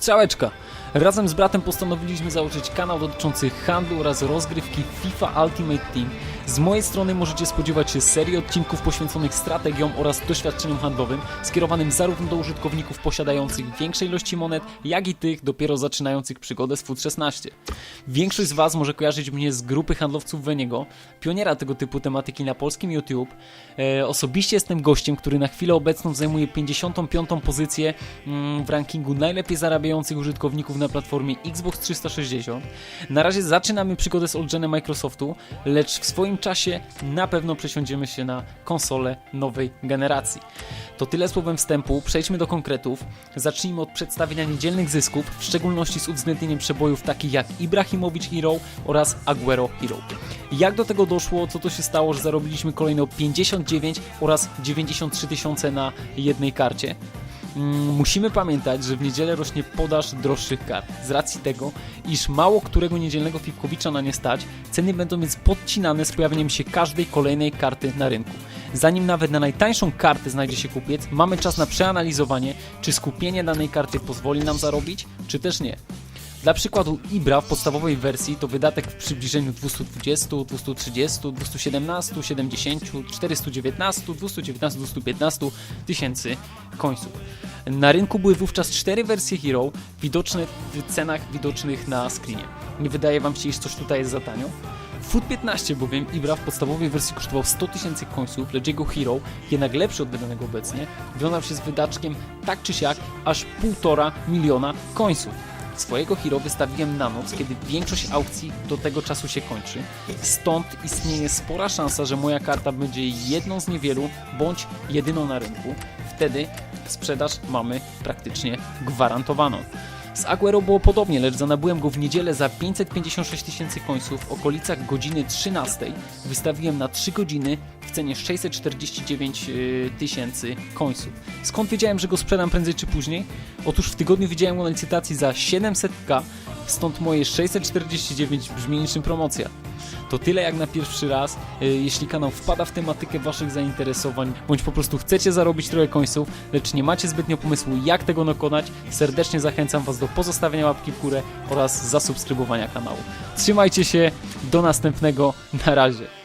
Strzałeczka! Razem z bratem postanowiliśmy założyć kanał dotyczący handlu oraz rozgrywki FIFA Ultimate Team. Z mojej strony możecie spodziewać się serii odcinków poświęconych strategiom oraz doświadczeniom handlowym, skierowanym zarówno do użytkowników posiadających większej ilości monet, jak i tych dopiero zaczynających przygodę z FUT 16. Większość z Was może kojarzyć mnie z grupy handlowców Weniego, pioniera tego typu tematyki na polskim YouTube. E, osobiście jestem gościem, który na chwilę obecną zajmuje 55. pozycję mm, w rankingu najlepiej zarabiających użytkowników na platformie Xbox 360. Na razie zaczynamy przygodę z Oldgenem Microsoftu, lecz w swoim czasie na pewno przesiądziemy się na konsolę nowej generacji. To tyle słowem wstępu, przejdźmy do konkretów. Zacznijmy od przedstawienia niedzielnych zysków, w szczególności z uwzględnieniem przebojów takich jak Ibrahimowicz Hero oraz Aguero Hero. Jak do tego doszło, co to się stało, że zarobiliśmy kolejno 59 oraz 93 tysiące na jednej karcie? Mm, Musimy pamiętać, że w niedzielę rośnie podaż droższych kart. Z racji tego, iż mało którego niedzielnego Fipkowicza na nie stać, ceny będą więc podcinane z pojawieniem się każdej kolejnej karty na rynku. Zanim nawet na najtańszą kartę znajdzie się kupiec, mamy czas na przeanalizowanie, czy skupienie danej karty pozwoli nam zarobić, czy też nie. Dla przykładu Ibra w podstawowej wersji to wydatek w przybliżeniu 220, 230, 217, 70, 419, 219, 215 tysięcy końców. Na rynku były wówczas cztery wersje Hero, widoczne w cenach widocznych na screenie. Nie wydaje Wam się, iż coś tutaj jest za tanio? Foot 15 bowiem Ibra w podstawowej wersji kosztował 100 tysięcy końców, lecz jego Hero, jednak lepszy od wydanego obecnie, wiązał się z wydaczkiem tak czy siak aż 1,5 miliona końców. Swojego Hero wystawiłem na noc, kiedy większość aukcji do tego czasu się kończy. Stąd istnieje spora szansa, że moja karta będzie jedną z niewielu, bądź jedyną na rynku. Wtedy sprzedaż mamy praktycznie gwarantowaną. Z Aguero było podobnie, lecz zanabyłem go w niedzielę za 556 tysięcy końców w okolicach godziny 13. Wystawiłem na 3 godziny w cenie 649 yy, tysięcy końców. Skąd wiedziałem, że go sprzedam prędzej czy później? Otóż w tygodniu widziałem go na licytacji za 700k, stąd moje 649 brzmi niczym promocja. To tyle jak na pierwszy raz. E, Jeśli kanał wpada w tematykę Waszych zainteresowań, bądź po prostu chcecie zarobić trochę końców, lecz nie macie zbytnio pomysłu, jak tego dokonać, serdecznie zachęcam Was do pozostawienia łapki w górę oraz zasubskrybowania kanału. Trzymajcie się, do następnego, na razie.